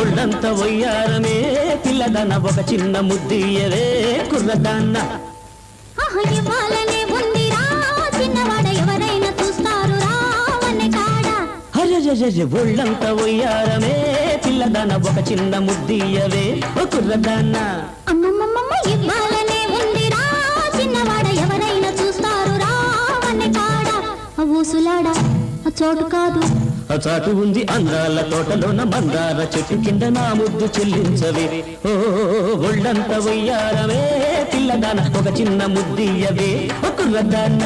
ఒళ్ళంత వయ్యారమే పిల్లదన ఒక చిన్న ముద్దియవే కుర్రదాన్న. ఒళ్ళంత వయ్యారమే పిల్లదన ఒక చిన్న ముద్దియవే ఓ కుర్రదాన్న. అమ్మమ్మమ్మ ఇవ్వాలనే ఉందిరా చిన్నవాడ ఎవరైనా చూస్తారు ఆ ఊసులాడ ఆ చోటు కాదు. చాటు ఉంది అందాల తోటలోన మందార చెట్టు కింద నా ముద్దు చెల్లించవే. ఓ ఒళ్ళంత వయ్యారవే పిల్లదాన ఒక చిన్న ముద్దియవే ఓ కుర్రదాన్న